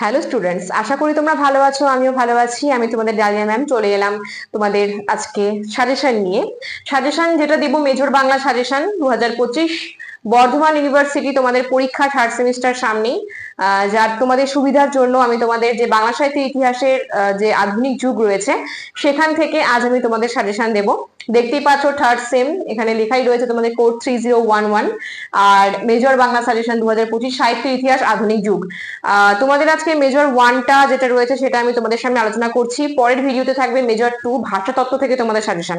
Hello students আশা করি তোমরা ভালো আছো, আমিও ভালো আছি। আমি তোমাদের ডালিয়া ম্যাম চলে এলাম তোমাদের আজকে সাজেশন নিয়ে। সাজেশন যেটা দিব মেজর বাংলা সাজেশন দু হাজার পঁচিশ বর্ধমান ইউনিভার্সিটি তোমাদের পরীক্ষা থার্ড সেমিস্টার সামনেই। যার তোমাদের সুবিধার জন্য আমি তোমাদের যে বাংলা সাহিত্য ইতিহাসের যে আধুনিক যুগ রয়েছে, সেখান থেকে আজ আমি তোমাদের সাজেশন দেব। দেখতেই পাচ্ছ থার্ড সেম এখানে লেখাই রয়েছে তোমাদের code three zero one one আর মেজর বাংলা সাজেশন দু হাজার পঁচিশ সাহিত্য ইতিহাস আধুনিক যুগ। তোমাদের আজকে মেজর ওয়ানটা যেটা রয়েছে সেটা আমি তোমাদের সামনে আলোচনা করছি। পরের ভিডিওতে থাকবে মেজর টু ভাষাতত্ত্ব থেকে তোমাদের সাজেশন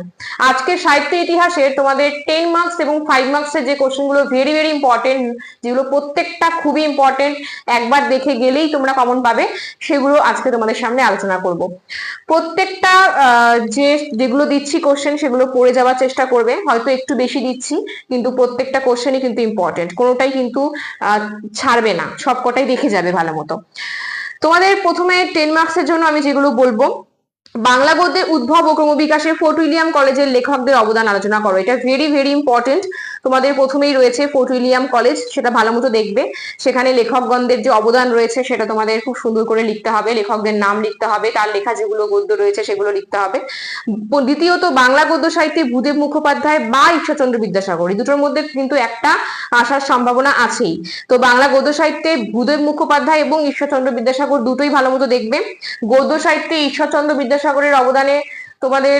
আজকে সাহিত্য ইতিহাসের তোমাদের টেন মার্কস এবং ফাইভ মার্কসের যে কোশ্চেনগুলো ভেরি ভেরি ইম্পর্টেন্ট যেগুলো প্রত্যেকটা খুবই ইম্পর্টেন্ট একবার দেখে গেলেই তোমরা কমন পাবে, সেগুলো আজকে তোমাদের সামনে আলোচনা করব। প্রত্যেকটা যে যেগুলো দিচ্ছি কোশ্চেন সেগুলো পড়ে যাওয়ার চেষ্টা করবে, হয়তো একটু বেশি দিচ্ছি, কিন্তু প্রত্যেকটা কোশ্চেনই কিন্তু ইম্পর্টেন্ট কোনোটাই কিন্তু ছাড়বে না, সবকটাই দেখে যাবে ভালো মতো। তোমাদের প্রথমে টেন মার্কসের জন্য আমি যেগুলো বলব, বাংলা গদ্যের উদ্ভব ও ক্রমবিকাশে ফোর্ট উইলিয়াম কলেজের লেখকদের অবদান আলোচনা করো, এটা ভেরি ভেরি ইম্পর্টেন্ট তোমাদের প্রথমেই রয়েছে ফোর্ট উইলিয়াম কলেজ সেটা ভালো মতো দেখবে। সেখানে লেখকগণদের যে অবদান রয়েছে, সেটা তোমাদের খুব সুন্দর করে লিখতে হবে। লেখকদের নাম লিখতে হবে, তার লেখা যেগুলো গদ্য রয়েছে, সেগুলো লিখতে হবে। দ্বিতীয়ত, বাংলা গদ্য সাহিত্যে ভূদেব মুখোপাধ্যায় বা ঈশ্বরচন্দ্র বিদ্যাসাগর, এই দুটোর মধ্যে কিন্তু একটা আসার সম্ভাবনা আছেই। তো বাংলা গদ্য সাহিত্যে ভূদেব মুখোপাধ্যায় এবং ঈশ্বরচন্দ্র বিদ্যাসাগর দুটোই ভালো মতো দেখবে। গদ্য সাহিত্যে ঈশ্বরচন্দ্র বিদ্যাসাগরের অবদানে তোমাদের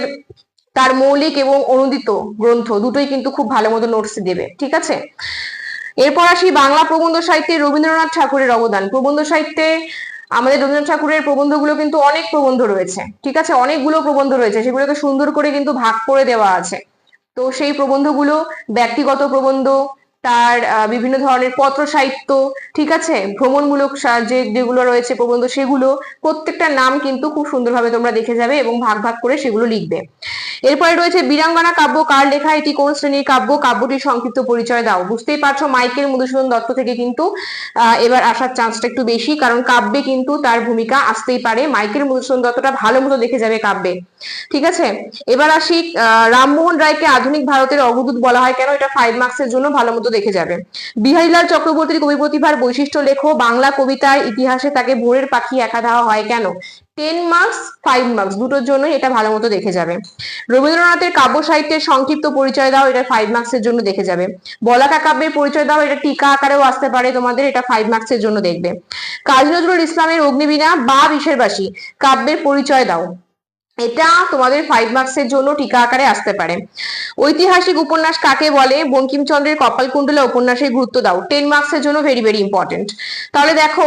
তার মৌলিক এবং অনুদিত গ্রন্থ দুটোই কিন্তু খুব ভালো মতো নোটস দেবে, ঠিক আছে? এরপর আসি বাংলা প্রবন্ধ সাহিত্যে রবীন্দ্রনাথ ঠাকুরের অবদান। প্রবন্ধ সাহিত্যে আমাদের রবীন্দ্রনাথ ঠাকুরের প্রবন্ধগুলো কিন্তু অনেক প্রবন্ধ রয়েছে, ঠিক আছে? অনেকগুলো প্রবন্ধ রয়েছে, সেগুলোকে সুন্দর করে কিন্তু ভাগ করে দেওয়া আছে। তো সেই প্রবন্ধগুলো ব্যক্তিগত প্রবন্ধ তার বিভিন্ন ধরনের পত্র সাহিত্য ঠিক আছে? ভ্রমণমূলক যে, যেগুলো রয়েছে প্রবন্ধ, সেগুলো প্রত্যেকটা নাম কিন্তু খুব সুন্দরভাবে তোমরা দেখে যাবে এবং ভাগ ভাগ করে সেগুলো লিখবে। এরপরে রয়েছে বীরাঙ্গনা কাব্য, কার লেখা, এটি কোন শ্রেণির কাব্য? কাব্যটির সংক্ষিপ্ত পরিচয় দাও। বুঝতেই পারছ, মাইকেল মধুসূদন দত্ত থেকে কিন্তু এবার আসার চান্সটা একটু বেশি, কারণ কাব্যে কিন্তু তার ভূমিকা আসতেই পারে। মাইকেল মধুসূদন দত্তটা ভালো মতো দেখে যাবে কাব্যে। ঠিক আছে? এবার আসি রামমোহন রায়কে আধুনিক ভারতের অগ্রদূত বলা হয়। কেন? এটা ফাইভ মার্কসের জন্য ভালো মতো দেখে যাবে। বিহারীলাল চক্রবর্তীর কবি প্রতিভার বৈশিষ্ট্য লেখো, বাংলা কবিতার ইতিহাসে তাকে ভোরের পাখি একা দেওয়া হয় কেন? টেন মার্কস ফাইভ মার্কস দুটোর জন্য এটা ভালো মতো দেখে যাবে। রবীন্দ্রনাথের কাব্য সাহিত্যের সংক্ষিপ্ত পরিচয় দাও, এটা ফাইভ মার্কসের জন্য দেখে যাবে। বলাকা কাব্যের পরিচয় দাও, এটা টিকা আকারেও আসতে পারে তোমাদের, এটা ফাইভ মার্কসের জন্য দেখবে। কাজী নজরুল ইসলামের অগ্নিবীণা বা বিশেরবাসী কাব্যের পরিচয় দাও। এটা তোমাদের ফাইভ মার্কসের জন্য টিকা আকারে আসতে পারে। ঐতিহাসিক উপন্যাস কাকে বলে? বঙ্কিমচন্দ্রের কপালকুণ্ডলা উপন্যাসের গুরুত্ব দাও। টেন মার্কসের জন্য ভেরি ভেরি ইম্পর্টেন্ট তাহলে দেখো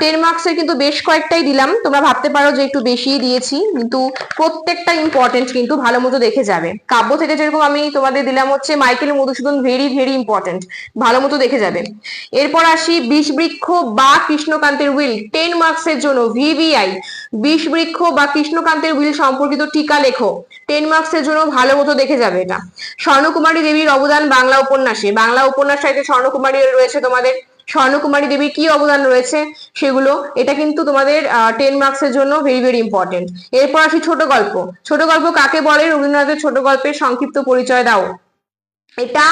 টেন মার্কসের কিন্তু বেশ কয়েকটাই দিলাম। তোমরা ভাবতে পারো যে একটু বেশিই দিয়েছি, কিন্তু প্রত্যেকটা ইম্পর্টেন্ট কিন্তু ভালো মতো দেখে যাবে। কাব্য থেকে যেরকম আমি তোমাদের দিলাম হচ্ছে Michael Madhusudan very very important ভালো মতো দেখে যাবে। এরপর আসি বিষবৃক্ষ বা কৃষ্ণকান্তের উইল টেন মার্কসের জন্য ভিভিআই বিষবৃক্ষ বা কৃষ্ণকান্তের উইল সম্পর্কিত টিকা লেখো। টেন মার্কসের জন্য ভালো মতো দেখে যাবে এটা। স্বর্ণকুমারী দেবীর অবদান বাংলা উপন্যাসে। বাংলা উপন্যাস স্বর্ণকুমারী রয়েছে তোমাদের স্বর্ণকুমারী দেবীর কি অবদান রয়েছে সেগুলো, এটা কিন্তু তোমাদের টেন মার্কসের জন্য ভেরি ভেরি ইম্পর্টেন্ট এরপর আসি ছোট গল্প। ছোট গল্প কাকে বলে? রবীন্দ্রনাথের ছোট গল্পের সংক্ষিপ্ত পরিচয় দাও। এটা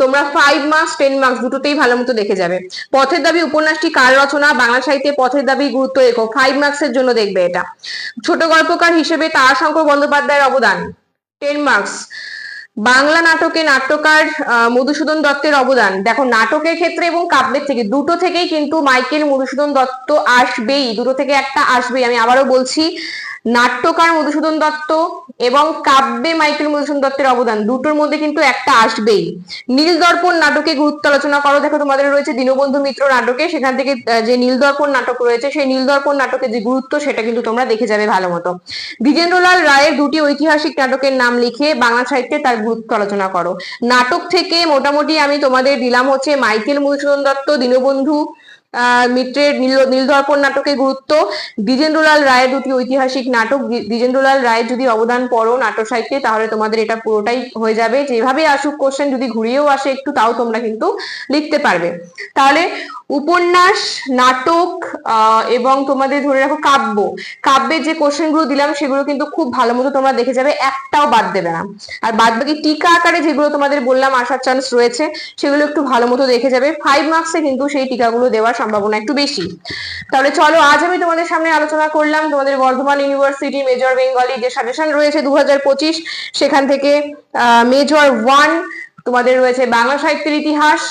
তোমরা ফাইভ মার্কস টেন মার্কস দুটোতেই ভালো মতো দেখে যাবে। পথের দাবি উপন্যাসটি কার রচনা? বাংলা সাহিত্যে পথের দাবি গুরুত্ব রেখো ফাইভ মার্কসের জন্য দেখবে এটা। ছোট গল্পকার হিসেবে তারাশঙ্কর বন্দ্যোপাধ্যায়ের অবদান। টেন মার্কস বাংলা নাটকে নাট্যকার মধুসূদন দত্তের অবদান। দেখো, নাটকের ক্ষেত্রে এবং কাব্যের থেকে, দুটো থেকেই কিন্তু মাইকেল মধুসূদন দত্ত আসবেই। দুটো থেকে একটা আসবেই। আমি আবারও বলছি নাট্যকার মধুসূদন দত্ত এবং কাব্যে মাইকেল মধুসূদন দত্তের অবদান। দুটোর মধ্যে কিন্তু একটা আসবেই। নীল দর্পণ নাটকে গুরুত্ব আলোচনা করো। দেখো, তোমাদের রয়েছে দীনবন্ধু মিত্র নাটকে। সেখান থেকে যে নীল দর্পণ নাটক রয়েছে, সেই নীল দর্পণ নাটকের যে গুরুত্ব, সেটা কিন্তু তোমরা দেখে যাবে ভালো মতো। দ্বিজেন্দ্রলাল রায়ের দুটি ঐতিহাসিক নাটকের নাম লিখে বাংলা সাহিত্যে তার গুরুত্ব আলোচনা করো। নাটক থেকে মোটামুটি আমি তোমাদের দিলাম হচ্ছে মাইকেল মধুসূদন দত্ত, দীনবন্ধু মিত্রের নীল নীলদর্পণ নাটকের গুরুত্ব। দ্বিজেন্দ্রলাল রায়ের দুটি ঐতিহাসিক নাটক। দ্বি- দ্বিজেন্দ্রলাল রায়ের যদি অবদান পড়ো নাটক সাহিত্যে, তাহলে তোমাদের এটা পুরোটাই হয়ে যাবে। যেভাবে আসুক কোশ্চেন যদি ঘুরিয়েও আসে একটু, তাও তোমরা কিন্তু লিখতে পারবে। তাহলে উপন্যাস, নাটক এবং তোমাদের ধরে রাখো কাব্য। কাব্যের যে কোশ্চেনগুলো দিলাম, সেগুলো কিন্তু খুব ভালো মতো তোমরা দেখে যাবে, একটাও বাদ দেবে না। আর বাদ বাকি টিকা আকারে যেগুলো তোমাদের বললাম আসার চান্স রয়েছে, সেগুলো একটু ভালো মতো দেখে যাবে। ফাইভ মার্কসে কিন্তু সেই টিকাগুলো দেওয়ার সম্ভাবনা একটু বেশি। তাহলে চলো, আজ আমি তোমাদের সামনে আলোচনা করলাম, তোমাদের বর্ধমান ইউনিভার্সিটি মেজর বেঙ্গলি যে সাজেশন রয়েছে দু হাজার পঁচিশ, সেখান থেকে মেজর ওয়ান তোমাদের রয়েছে বাংলা সাহিত্যের ইতিহাস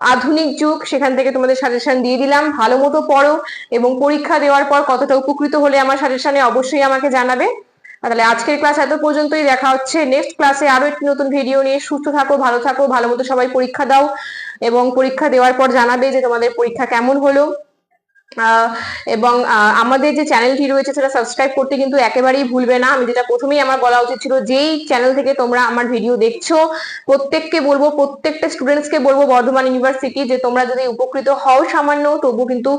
আধুনিক যুগ, সেখান থেকে তোমাদের সাজেশন দিয়ে দিলাম। ভালো মতো পড়ো এবং পরীক্ষা দেওয়ার পর কতটা উপকৃত হলে আমার সাজেশনে অবশ্যই আমাকে জানাবে। তাহলে আজকের ক্লাস এত পর্যন্তই, দেখা হচ্ছে নেক্সট ক্লাসে আরও একটি নতুন ভিডিও নিয়ে। সুস্থ থাকো, ভালো থাকো, ভালো মতো সবাই পরীক্ষা দাও এবং পরীক্ষা দেওয়ার পর জানাবে যে তোমাদের পরীক্ষা কেমন হলো। এবং আমাদের যে চ্যানেলটি রয়েছে সেটা সাবস্ক্রাইব করতে কিন্তু একেবারেই ভুলবে না। আমি যেটা প্রথমেই আমার বলা উচিত ছিল, যেই চ্যানেল থেকে তোমরা আমার ভিডিও দেখছ, প্রত্যেককে বলব, প্রত্যেকটা স্টুডেন্টসকে বলব বর্ধমান ইউনিভার্সিটি যে তোমরা যদি উপকৃত হও সামান্য, তবু কিন্তু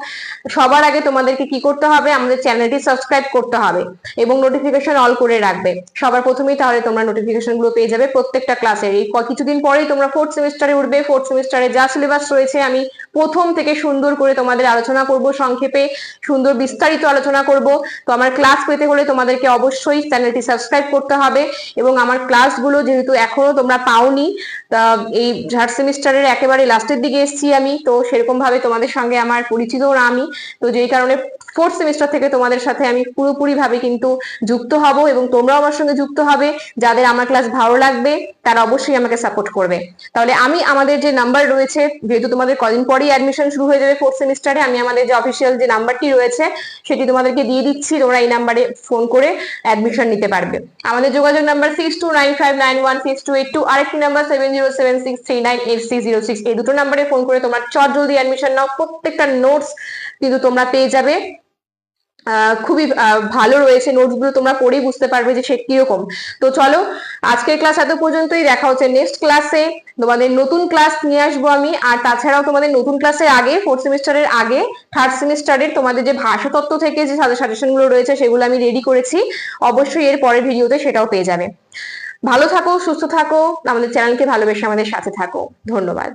সবার আগে তোমাদেরকে কি করতে হবে? আমাদের চ্যানেলটি সাবস্ক্রাইব করতে হবে এবং নোটিফিকেশন অল করে রাখবে। সবার প্রথমেই তাহলে তোমরা নোটিফিকেশনগুলো পেয়ে যাবে প্রত্যেকটা ক্লাসের এই কিছুদিন পরেই তোমরা ফোর্থ সেমিস্টারে উঠবে ফোর্থ সেমিস্টারে যা সিলেবাস রয়েছে, আমি প্রথম থেকে সুন্দর করে তোমাদের আলোচনা করব। সংক্ষেপে সুন্দর বিস্তারিত আলোচনা করব। তো আমার ক্লাস পেতে হলে তোমাদেরকে অবশ্যই চ্যানেলটি সাবস্ক্রাইব করতে হবে এবং আমার ক্লাসগুলো যেহেতু এখনও তোমরা পাওনি তা এই থার্ড সেমিস্টারের একেবারে লাস্টের দিকে এসেছি আমি। তো সেরকম ভাবে তোমাদের সঙ্গে আমার পরিচিত না আমি। তো যেই কারণে ফোর্থ সেমিস্টার থেকে তোমাদের সাথে আমি পুরোপুরি ভাবে কিন্তু যুক্ত হব এবং তোমরাও আমার সঙ্গে যুক্ত হবে। যাদের আমার ক্লাস ভালো লাগবে, তারা অবশ্যই আমাকে সাপোর্ট করবে। তাহলে আমি আমাদের যে নাম্বার রয়েছে, যেহেতু তোমাদের কদিন পরেই অ্যাডমিশন শুরু হয়ে যাবে ফোর্থ সেমিস্টারে আমি আমাদের যে অফিসিয়াল যে নাম্বারটি রয়েছে, সেটি তোমাদেরকে দিয়ে দিচ্ছি। তোমরা এই নাম্বারে ফোন করে অ্যাডমিশন নিতে পারবে। আমাদের যোগাযোগ number six two nine five nine one six two eight two আরেকটি number seven seven six nine zero six এই দুটো নাম্বারে ফোন করে তোমার চট জলদি অ্যাডমিশন নাও। প্রত্যেকটা নোটস কিন্তু তোমরা পেয়ে যাবে। খুবই ভালো রয়েছে নোটসগুলো তোমরা পড়েই বুঝতে পারবে যে সে কীরকম। তো চলো, আজকের ক্লাস এত পর্যন্তই। দেখা হচ্ছে নেক্সট ক্লাসে তোমাদের নতুন ক্লাস নিয়ে আসব আমি। আর তাছাড়াও তোমাদের নতুন ক্লাসের আগে ফোর্থ সেমিস্টারের আগে থার্ড সেমিস্টারের তোমাদের যে ভাষাতত্ত্ব থেকে যে সাজেশনগুলো রয়েছে, সেগুলো আমি রেডি করেছি। অবশ্যই এর পরের ভিডিওতে সেটাও পেয়ে যাবে। ভালো থাকো সুস্থ থাকো। আমাদের চ্যানেলকে ভালোবেসে আমাদের সাথে থাকো। ধন্যবাদ।